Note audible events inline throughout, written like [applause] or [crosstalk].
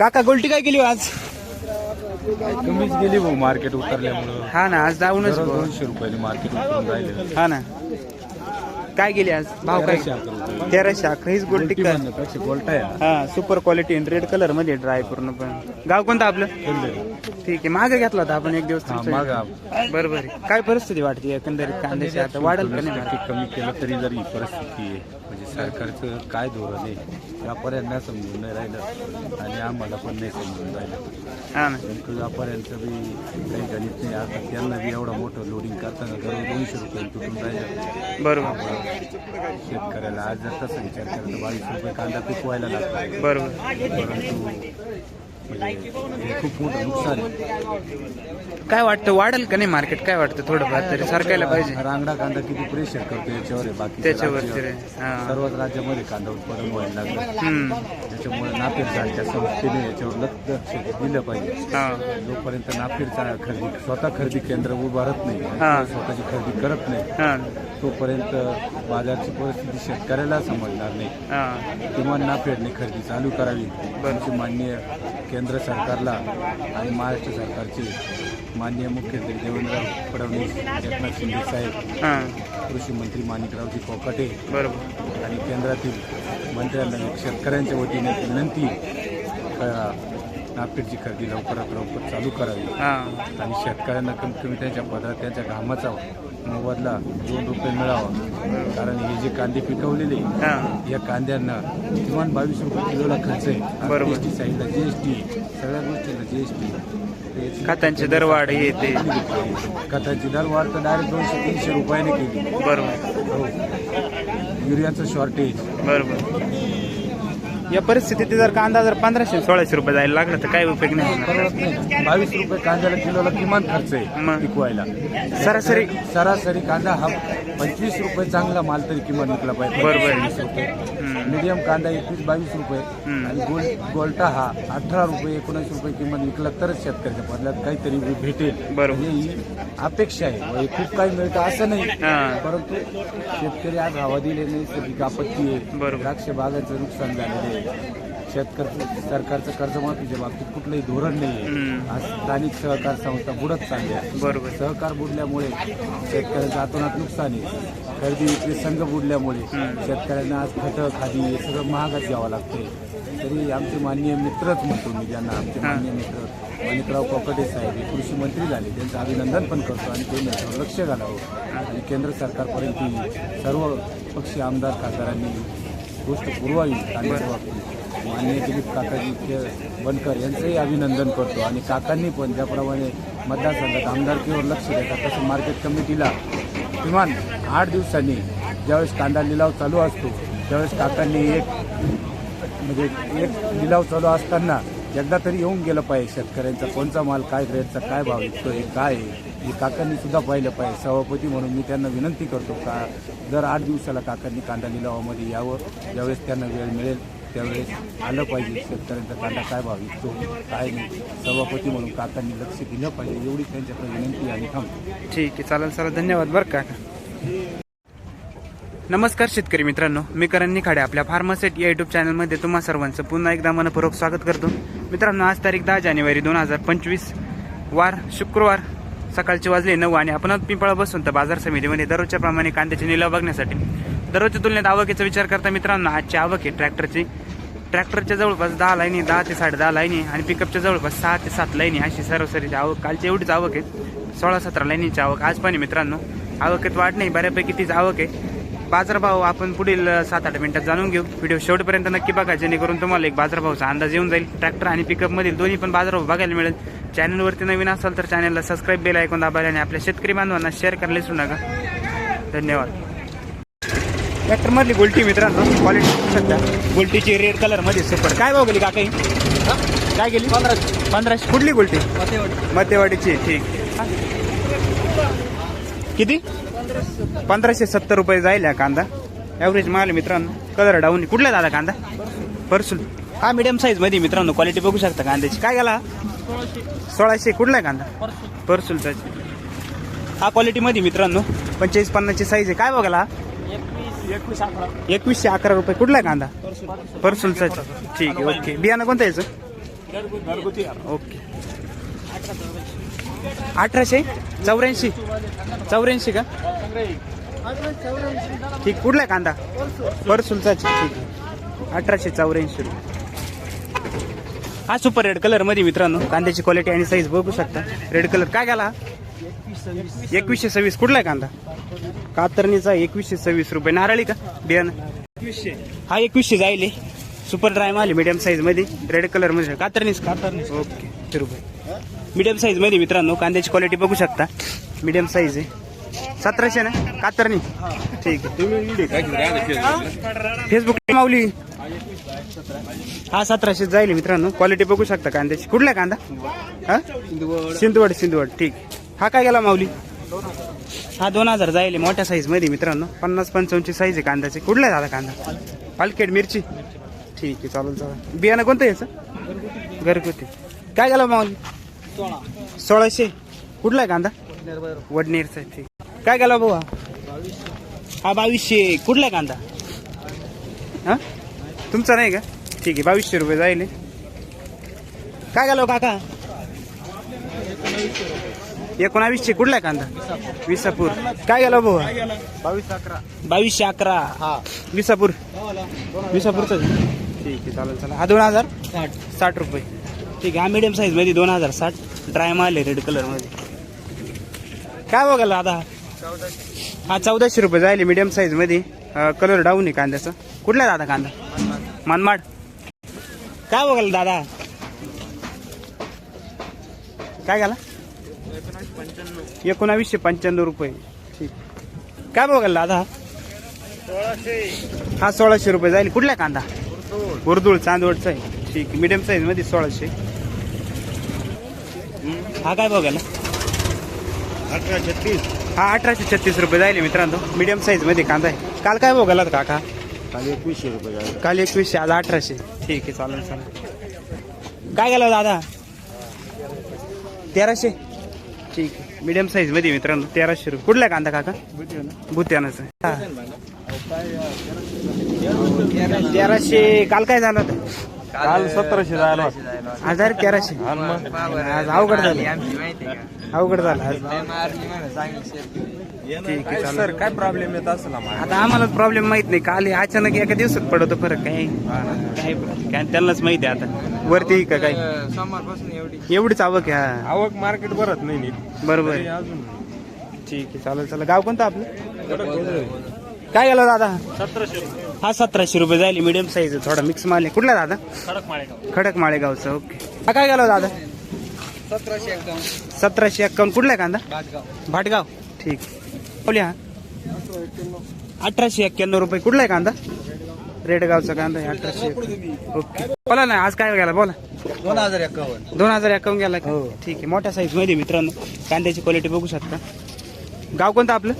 काका गोल्टी काय केली हो आज कमीच गेली भाऊ मार्केट उतरल्यामुळं हा ना आज जाऊनच दररोज भाऊ. दोनशे रुपयाने मार्केट उतरून राहिले हा ना काय गेली आज भाव काय तेराशे अकरा रुपये. तेराशे अकरा हीच गोल्टी गोल्टी काय म्हणण्यापेक्षा गोल्टा आहे हा. सुपर क्वालिटी रेड कलरमध्ये ड्राय पूर्ण पण गाव कोणतं आपलं. ठीक आहे मागे घेतला होता आपण एक दिवस. बरोबर आहे. काय परिस्थिती वाटते एकंदरीत कांद्याची आता वाढेल का नाही वाढेल? कमी केलं तरी जर ही परिस्थिती आहे म्हणजे सरकारचं काय धोरण आहे व्यापाऱ्यांना समजून नाही राहिलं. आणि आम्हाला पण नाही समजून राहिलं. हा ना. व्यापाऱ्यांचं बी काही गणित नाही. आता त्यांना बी एवढं मोठं लोडिंग करताना दररोज दोनशे रुपये तुटून राहिलं. बरोबर. शेतकऱ्याला आज जर तसा विचार केला तर बावीस रुपये कांदा पिकवायला लागतो बरोबर. परंतु खूप मोठं नुकसान आहे काय वाटतं वाढेल का नाही मार्केट काय वाटतं थोडंफार तरी? सरकायला पाहिजे. रांगडा कांदा किती प्रेशर करतो याच्यावर आहे बाकी त्याच्यावरती रे हा. सर्वच राज्यामध्ये कांदा उत्पादन व्हायला लागलं. हम्म. त्याच्यामुळे नाफेड सारख्या संस्थेने याच्यावर लक्ष लक्ष दिलं पाहिजे. हा. जोपर्यंत नाफेडचा खरेदी स्वतः खरेदी केंद्र उभारत नाही हा. स्वतःची खरेदी करत नाही हा. तोपर्यंत बाजारची परिस्थिती शेतकऱ्याला समजणार नाही. किमान नाफेडने खरेदी चालू करावी. त्यांची मान्य केंद्र सरकारला आणि महाराष्ट्र सरकारचे माननीय मुख्यमंत्री देवेंद्र फडणवीस एकनाथ शिंदे साहेब कृषी मंत्री माणिकरावजी कोकाटे आणि केंद्रातील मंत्र्यांना शेतकऱ्यांच्या वतीने विनंती करा नाफेडची खरेदी लवकरात लवकर चालू करावी. हा. आणि शेतकऱ्यांना कमीत कमी त्यांच्या पदरात त्यांच्या घामाचा मोबदला दोन रुपये मिळावा. कारण हे जे कांदे पिकवलेले हा. या कांद्यांना किमान बावीस रुपये किलोला खर्च आहे. बरोबर. एस टी साईडला जीएसटी सगळ्या गोष्टीला जीएसटी खतांचे दरवाढ हे ते खताची दर वाढ तर डायरेक्ट दोनशे तीनशे रुपयाने केली. बरोबर. हो. युरियाचं शॉर्टेज बरोबर. या परिस्थितीत जर कांदा जर पंधराशे सोळाशे रुपये जायला लागला तर काय उपयोग नाही होणार बावीस रुपये कांद्याला किलोला किमान खर्च आहे मग? पिकवायला सरासरी सरासरी कांदा हा पंचवीस रुपये चांगला माल तरी किमान विकला पाहिजे बरोबर. वीस रुपये. मीडियम कांदा एकवीस बावीस रुपये. आणि गोल गोल्टा हा अठरा रुपये एकोणीस रुपये किंमत विकला तरच शेतकऱ्याच्या बदल्यात काहीतरी भेटेल बरोबर. म्हणजे ही अपेक्षा आहे खूप काही मिळतं असं नाही. परंतु शेतकरी आज हवा दिले नैसर्गिक आपत्ती आहे. द्राक्ष बागाचं नुकसान झालेलं आहे शेतकरी सरकारचं कर्जमाफीच्या बाबतीत कुठलंही धोरण नाही. आहे आज स्थानिक सहकार संस्था बुडत चालल्या बरोबर. सहकार बुडल्यामुळे शेतकऱ्यांचं अतोनात नुकसान आहे. खरेदी विक्री संघ बुडल्यामुळे शेतकऱ्यांना आज खतं खादी हे सगळं महागात घ्यावं लागते तरी आमचे माननीय मित्रच म्हणतो मी ज्यांना आमचे माननीय मित्र माणिकराव कोकटे साहेब हे कृषी मंत्री झाले त्यांचं अभिनंदन पण करतो आणि त्यांनी याच्यावर लक्ष घालावं. आणि केंद्र सरकारपर्यंत सर्व पक्षी आमदार खासदारांनी गोष्ट पुरवावी कांद्याच्या बाबतीत माननीय दिलीप काकाजी के- बनकर यांचंही अभिनंदन करतो. आणि काकांनी पण ज्याप्रमाणे मतदारसंघात आमदारकीवर लक्ष देतात तसं मार्केट कमिटीला किमान आठ दिवसांनी ज्यावेळेस कांदा लिलाव चालू असतो त्यावेळेस काकांनी एक म्हणजे एक लिलाव चालू असताना एकदा तरी येऊन गेलं पाहिजे शेतकऱ्यांचा कोणचा माल काय ग्रेडचा काय भाव विकतो हे काय आहे हे काकांनी सुद्धा पाहिलं पाहिजे. सभापती म्हणून मी त्यांना विनंती करतो का दर आठ दिवसाला काकांनी कांदा लिलावामध्ये यावं ज्यावेळेस त्यांना वेळ मिळेल त्यावेळेस आलं पाहिजे शेतकऱ्यांचा कांदा काय भाव विकतो काय नाही सभापती म्हणून काकांनी लक्ष दिलं पाहिजे एवढी त्यांच्याकडे विनंती आणि थांबतो. ठीक आहे चालेल चालेल. धन्यवाद बरं का. नमस्कार शेतकरी मित्रांनो. मी करण निखाडे आपल्या फार्मासेट या युट्यूब चॅनलमध्ये तुम्हा सर्वांचं पुन्हा एकदा मनपूर्वक स्वागत करतो. मित्रांनो आज तारीख दहा जानेवारी दोन हजार पंचवीस. वार शुक्रवार सकाळचे वाजले नऊ आणि आपण पिंपळा बसून तर बाजार समितीमध्ये दररोजच्या प्रमाणे कांद्याचे निलाव बघण्यासाठी दररोजच्या तुलनेत आवकेचा विचार करता मित्रांनो आजची आवक आहे ट्रॅक्टरची. ट्रॅक्टरच्या जवळपास दहा लाईनी दहा ते साडे दहा लाईनी आणि पिकअपच्या जवळपास सहा ते सात लाईनी अशी सरासरी आवक कालची एवढीच आवक आहे. सोळा सतरा लाईनीची आवक आज पण आहे मित्रांनो. आवकेत वाढ नाही बऱ्यापैकी तीच आवक आहे. बाजारभाव आपण पुढील सात आठ मिनिटात जाणून घेऊ. व्हिडिओ शेवटपर्यंत नक्की बघा जेणेकरून तुम्हाला एक बाजारभावाचा अंदाज येऊन जाईल. ट्रॅक्टर आणि पिकअपमधील दोन्ही पण बाजारभाव बघायला मिळेल. चॅनलवरती नवीन असाल तर चॅनलला सबस्क्राईब बेल ऐकून दाबायला आणि आपल्या शेतकरी बांधवांना शेअर करायला विसरू नका. धन्यवाद. ट्रॅक्टर मधली गोल्टी मित्रांनो क्वालिटी सध्या. गोल्टीची रेड कलरमध्ये सुपर काय भाव गेली काका ही? काय गेली? पंधराशे. पंधराशे. कुठली गोल्टी? मध्यवाडीची ठीक. किती? पंधराशे सत्तर रुपये जाईल हा कांदा. ॲव्हरेज माल मित्रांनो. कलर डाऊन कुठला दादा कांदा? परसूल हा मिडियम साईजमध्ये मित्रांनो. क्वालिटी बघू शकता कांद्याची. काय गेला? सोळाशे. कुठला आहे कांदा? परसूलचा हा क्वालिटी मध्ये मित्रांनो. पंचेचाळीस पन्नासची साईज आहे. काय बघायला एकवीसशे अकरा रुपये. कुठला आहे कांदा? परसूलचा ठीक आहे ओके. बियाणं कोणतं याचं? ओके. अठराशे? चौऱ्याऐंशी? चौऱ्याऐंशी का? ठीक कुठला आहे कांदा? परसुलचा ठीक आहे. अठराशे चौऱ्याऐंशी रुपये. हा सुपर रेड कलरमध्ये मित्रांनो कांद्याची क्वालिटी आणि साईज बघू शकता. रेड कलर काय गेला? एकवीसशे सव्वीस. कुठला आहे कांदा? कातरणीचा एकवीसशे सव्वीस रुपये. नारळी का? बियाणं. हा एकवीसशे जाईल. सुपर ड्राय माल मीडियम साईजमध्ये. रेड कलरमध्ये. कातरणीच कातरणीच. ओके रुपये. मीडियम साईजमध्ये मित्रांनो कांद्याची क्वालिटी बघू शकता. मीडियम साईज आहे. सतराशे ना? कातरणी. ठीक आहे. फेसबुक माऊली. हा सतराशे जाईल मित्रांनो. क्वालिटी बघू शकता कांद्याची. कुठला कांदा? हा? सिंधवड सिंधवड. ठीक. हा काय गेला माऊली? हा दोन हजार जाईल मोठ्या साईजमध्ये मित्रांनो. पन्नास पंचावन्नची साईज आहे कांद्याची. कुठला आहे दादा कांदा? पालखेड मिरची? ठीक आहे चालेल चालेल. बियाणं कोणतं आहे याचं? घरगुती. काय झालं माऊली सोळाशे. कुठला आहे कांदा? वडनेरचा आहे, ठीक काय गेला भाऊ हा बावीसशे. कुठला आहे कांदा? हा? तुमचा नाही का? ठीक आहे बावीसशे रुपये जाईल काय गेलो हो काका? एकोणावीसशे कुठला आहे कांदा? विसापूर. काय गेला भाऊ? बावीस अकरा बावीसशे अकरा. हा. विसापूर. विसापूरचा ठीक आहे चालेल चालेल. हा दोन हजार? साठ. साठ रुपये. ठीक आहे हा मिडियम साईजमध्ये दोन हजार साठ. ड्राय माल आहे रेड कलरमध्ये. काय बघायला आता? हा चौदाशे रुपये जाईल मिडियम साईजमध्ये. कलर डाऊन आहे कांद्याचा. कुठला दादा कांदा? मनमाड. काय बघायला दादा? काय घाला एकोणावीसशे पंच्याण्णव रुपये. ठीक. काय बघायला दादा? हा सोळाशे रुपये जाईल. कुठला कांदा? उर्दूळ. चांदवडचा आहे. ठीक. मिडियम साईजमध्ये सोळाशे. हा काय बघायला अठरा छत्तीस. हा अठराशे छत्तीस रुपये जाईल मित्रांनो. मिडियम साईजमध्ये कांदा आहे. काल काय बघायला काका? खाली एकवीसशे रुपये. काल एकवीसशे आज अठराशे. ठीक आहे चालेल चालेल. काय गेला दादा? तेराशे? ठीक आहे. मिडियम साईजमध्ये मित्रांनो. तेराशे रुपये. कुठला आहे कांदा काका? भुत्यानाच. तेराशे काल काय झालं होतं? काल सतराशे जायला हजार तेराशे. आज अवघड झालं. अवघड झालं. आज ठीक आहे चालेल. सर काय प्रॉब्लेम येत असेल आम्हाला? आता आम्हाला प्रॉब्लेम माहीत नाही. काल हे अचानक एका दिवसात पडतो फरक. काय काय काय त्यांनाच माहिती आहे आता. वरती का काय? सोमवारपासून एवढी. एवढीच आवक आहे हा. आवक मार्केट भरत नाही नीट. बरोबर तरी आहे. अजून. ठीक आहे चालेल चालेल. गाव कोणतं आपलं? काय गेलं दादा? सतराशे. हा सतराशे रुपये जाईल मिडियम साईज थोडा. मिक्स माल आहे. कुठला दादा? खडक माळेगाव. खडक माळेगावचं ओके हा काय गेलो दादा? सतराशे एक्कावन्न. सतराशे एक्कावन्न. कुठला आहे कांदा? भाटगाव. भाटगाव. ठीक. बोली हा अठराशे एक्क्याण्णव रुपये. कुठला आहे कांदा? रेडगावचा कांदा आहे. अठराशे. ओके बोला ना आज काय गेला? बोला. दोन हजार एक्कावन्न. दोन हजार अकाउंट गेला का? ठीक आहे. मोठ्या साईजमध्ये मित्रांनो कांद्याची क्वालिटी बघू शकता. गाव कोणतं आपलं?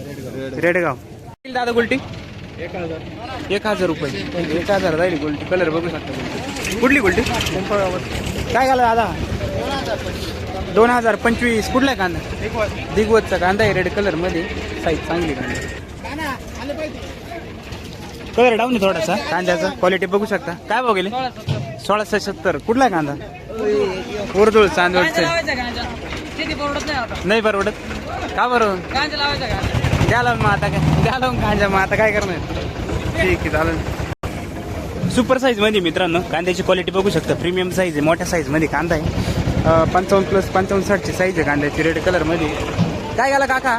रेडगाव. दादा गुलटी? एक हजार. एक हजार रुपये. एक हजार जाईल गुलटी कलर बघू शकता कुठली गुलटी काय घाला दादा? दोन हजार पंचवीस. कुठला कांदा? दिगवतचा कांदा आहे रेड कलरमध्ये. साईज चांगली कांदा. कलर डाऊन थोडासा. कांद्याचा क्वालिटी बघू शकता. काय बघेल सोळाशे सत्तर. कुठला कांदा? उर्दूळ परवडत नाही परवडत. का बरं? कांचे लावायचं का? द्या लावून मग आता काय. द्या लावून कांद्या. मग आता काय करणार? ठीक आहे चालेल. सुपर साईजमध्ये मित्रांनो कांद्याची क्वालिटी बघू शकता. प्रीमियम साईज आहे मोठ्या साईजमध्ये कांदा आहे. पंचावन्न प्लस पंचावन्न साठची साईज आहे कांद्याची रेड कलरमध्ये. काय घाला काका?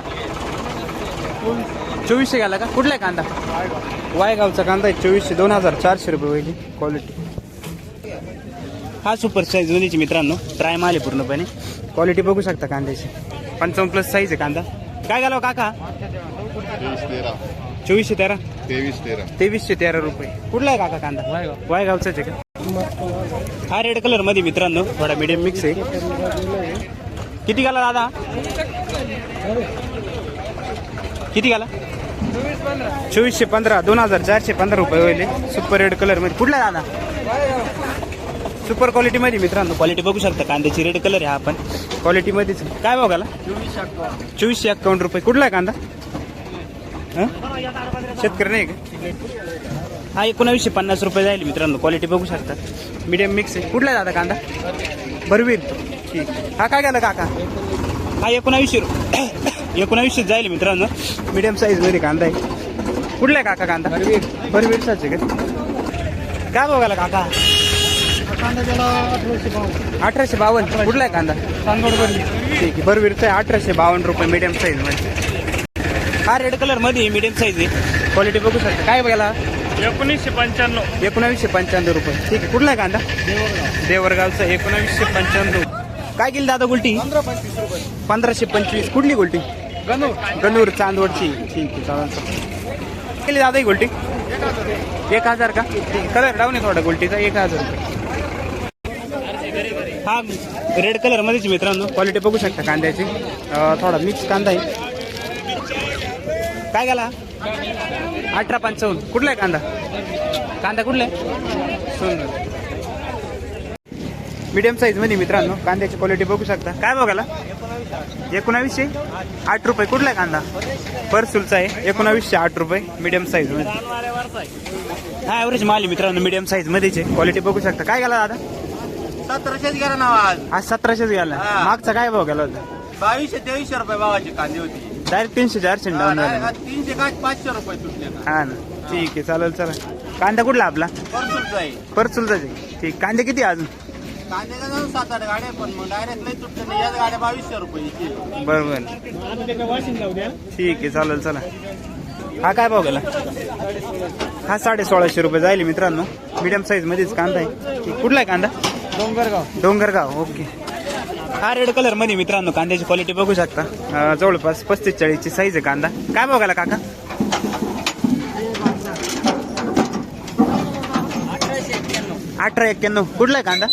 चोवीसशे घाला का? कुठला आहे कांदा? वायगावचा कांदा आहे चोवीसशे दोन हजार चारशे रुपये होईल क्वालिटी हा सुपर साईज मध्येची मित्रांनो ट्राय माल आहे पूर्णपणे. क्वालिटी बघू शकता कांद्याची. पंचावन्न प्लस साईज आहे कांदा. काय घालावं काका? चोवीसशे तेरा? तेवीस तेरा. तेवीसशे तेरा रुपये. कुठला आहे काका कांदा? वायगावचाच आहे का? हा रेड कलरमध्ये मित्रांनो थोडा मिडियम मिक्स आहे. किती घाला दादा? किती घाला चोवीसशे पंधरा दोन हजार चारशे पंधरा रुपये होईल सुपर रेड कलरमध्ये. कुठला आहे दादा? सुपर क्वालिटी मध्ये मित्रांनो क्वालिटी बघू शकता. कांद्याची रेड कलर आहे हा आपण क्वालिटी मध्येच. आहे. काय बघाला चोवीसशे अकाउंट रुपये. कुठला आहे कांदा? शेतकरी नाही का? हा एकोणावीसशे पन्नास रुपये जाईल मित्रांनो. क्वालिटी बघू शकता. मीडियम मिक्स आहे. कुठला आहे दादा कांदा? बरवीर ठीक. हा काय गेला काका? हा एकोणावीसशे रु- [coughs] एकोणावीसशे जाईल मित्रांनो. मिडियम साईजमध्ये कांदा आहे. कुठला आहे काका कांदा? बरवीर बरवीरचाच आहे का? काय गेला काका? अठराशे बावन्न. कुठला आहे कांदा? ठीक आहे. बरवीरचा आहे. अठराशे बावन्न रुपये मिडियम साईजमध्ये हा रेड कलरमध्ये मिडियम साईज आहे. क्वालिटी बघू शकता. काय बघायला? एकोणीसशे पंच्याण्णव. एकोणावीसशे पंच्याण्णव रुपये. ठीक आहे. कुठला आहे कांदा? देवरगावचा एकोणावीसशे पंच्याण्णव. काय केली दादा गुलटी? पंधराशे पंचवीस. कुठली गुलटी? गणूर. चांदवडची. ठीक आहे चालेल चालेल. केली दादा ही गुलटी? एक हजार का? कलर डाऊन आहे थोडा गुलटीचा. एक हजार रुपये. हा रेड कलर मध्येच मित्रांनो. क्वालिटी बघू शकता कांद्याची. थोडा मिक्स कांदा आहे. काय गेला? अठरा पंचावन्न. कुठला आहे कांदा? कांदा कुठला आहे? सुंदर. मीडियम साईजमध्ये मित्रांनो कांद्याची क्वालिटी बघू शकता. काय बघायला एकोणावीसशे? आठ रुपये. कुठला आहे कांदा? परसुलचा आहे. एकोणावीसशे आठ रुपये. मीडियम साईजमध्ये. हा ॲव्हरेज माल मित्रांनो मीडियम साईज मध्येच आहे. क्वालिटी बघू शकता. काय गेला दादा? सतराशेच गेला ना आज. आज सतराशेच गेला. हा. मागचा काय भाव गेला होता? बावीसशे तेवीसशे रुपये भावाची कांदी होती. डायरेक्ट तीनशे चारशे डाऊन झाला. तीनशे काय पाचशे रुपये तुटले हा ना. ठीक आहे चालेल चला कांदा कुठला आपला? परसूच आहे. ठीक कांदे किती आहे अजून? जाऊन सात आठ गाड्या पण मग डायरेक्ट नाही तुटले नाही. याच गाड्या बावीसशे रुपये बरोबर. ठीक आहे चालेल चला. हा काय भाव गेला? हा साडे सोळाशे रुपये जाईल मित्रांनो. मीडियम साईज मध्येच कांदा आहे. ठीक. कुठला आहे कांदा? डोंगरगाव. डोंगरगाव ओके. हा रेड कलरमध्ये मित्रांनो कांद्याची क्वालिटी बघू शकता. अं, जवळपास पस्तीस चाळीसची साईज आहे कांदा. काय बघायला काका? अठरा एक्क्याण्णव. कुठला आहे कांदा?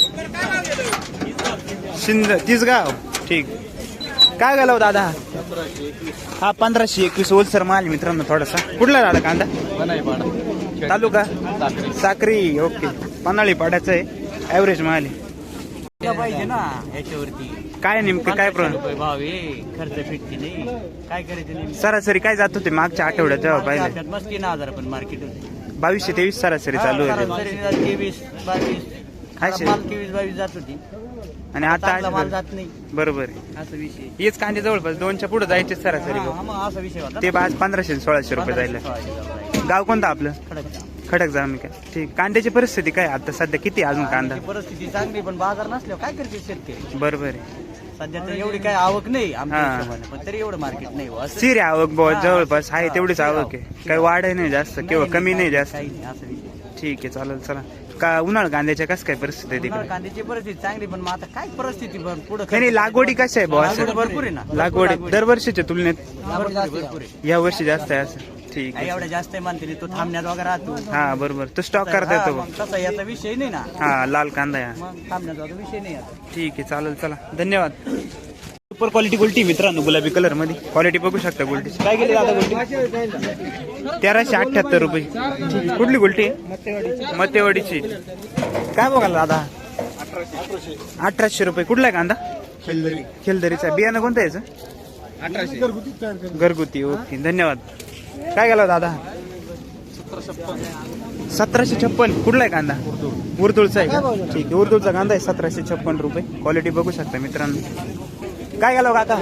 शिंद तिसगाव. ठीक. काय गेला हो दादा? हा पंधराशे एकवीस ओलसर माल आहे मित्रांनो थोडासा. कुठला दादा कांदा? तालुका? साक्री. ओके. पन्हाळी पाड्याचा आहे. ॲव्हरेज माल आहे. पाहिजे ना याच्यावरती. काय नेमकं काय प्रॉब्लेम भाव खर्च फिटते नाही. काय करायचं नाही सरासरी काय जात होते मागच्या आठवड्यात जेव्हा पाहिले? मस्त तीन हजार पण मार्केट होते. बावीसशे तेवीस सरासरी चालू होते. तेवीस बावीस. माल तेवीस बावीस जात होती. आणि आता माल जात नाही. बरोबर असा विषय हेच कांदे जवळपास दोनच्या पुढे जायचे सरासरी असा विषय होता. ते आज पंधराशे सोळाशे रुपये जायला. गाव कोणतं आपलं? खडक खडक जामी काय ठीक. कांद्याची परिस्थिती काय आता सध्या किती अजून कांदा? परिस्थिती चांगली पण बाजार नसल्यावर काय करते शेतकरी? बरोबर आहे. सध्या तर एवढी काय आवक नाही आमच्या हा. हिशोबाने पण तरी एवढं मार्केट नाही बुवा. असं- स्थिर आहे आवक बहुत हा, जवळपास आहे हा, तेवढीच आवक आवक. आहे. काही वाढ नाही जास्त किंवा कमी नाही जास्त. काही नाही असं विषय ठीक आहे चालेल चला. का उन्हाळ कांद्याच्या कसं काय परिस्थिती आहे कांद्याची परिस्थिती चांगली पण मग आता काय परिस्थिती पण पुढे नाही लागवडी कशा आहे बुवा? लागवड भरपूर आहे ना. लागवडी. दरवर्षीच्या तुलनेत भरपूर आहे, भरपूर आहे. या वर्षी जास्त आहे असं. ठीक काही आहे एवढ्या जास्त आहे म्हणते तो थांबण्यात वगैरे राहतो हा बरोबर. तो स्टॉक करता हा, येतो मग तसा याचा विषय नाही ना. हा लाल कांदा. मग थांबण्याचा वगैरे विषय नाही आता. ठीक आहे चालेल चला. धन्यवाद. सुपर क्वालिटी गुलटी मित्रांनो गुलाबी कलरमध्ये. क्वालिटी बघू शकता गुलटी काय गेली दादा गुलटी तेराशे अठ्ठ्याहत्तर रुपये. कुठली गुलटी आहे? मतेवाडीची काय बघायला दादा? अठराशे रुपये. कुठला आहे कांदा? खेलदरीचा. बियाणं कोणतं याचं? घरगुती. ओके धन्यवाद. काय गेला दादा? सतराशे छप्पन. कुठला आहे कांदा? उर्दूळचा आहे का? ठीक आहे उर्दूळचा कांदा आहे सतराशे छप्पन रुपये. क्वालिटी बघू शकता मित्रांनो. काय गेलो काका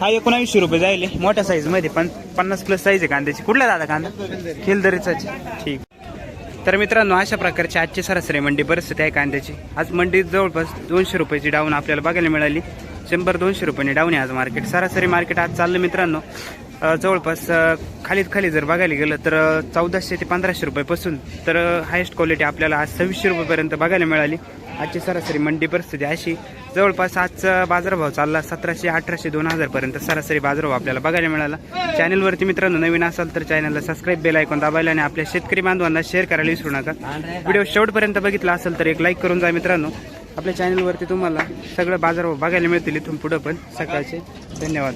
हा एकोणावीसशे रुपये जाईल मोठ्या साईजमध्ये पण पन्नास प्लस साईज आहे कांद्याची. कुठला दादा कांदा? खेलदरीचाच ठीक. तर मित्रांनो अशा प्रकारची आजची सरासरी मंडी परिस्थिती आहे कांद्याची. आज मंडीत जवळपास दोनशे रुपयाची डाऊन आपल्याला बघायला मिळाली. शंभर दोनशे रुपयांनी डाऊन आहे आज मार्केट सरासरी मार्केट आज चाललं मित्रांनो. जवळपास खालीत खाली जर बघायला गेलं तर चौदाशे ते पंधराशे रुपयापासून तर हायेस्ट क्वालिटी आपल्याला आज सव्वीसशे रुपयेपर्यंत बघायला मिळाली. आजची सरासरी मंडी परिस्थिती अशी जवळपास आजचा बाजारभाव चालला सतराशे अठराशे दोन हजारपर्यंत सरासरी बाजारभाव आपल्याला बघायला मिळाला. चॅनलवरती मित्रांनो नवीन असाल तर चॅनलला सबस्क्राईब बेल ऐकून दाबायला आणि आपल्या शेतकरी बांधवांना शेअर करायला विसरू नका. व्हिडिओ शेवटपर्यंत बघितला असेल तर एक लाईक करून जा मित्रांनो. आपल्या चॅनलवरती तुम्हाला सगळं बाजारभाव बघायला मिळतील इथून पुढं पण. सकाळचे. धन्यवाद.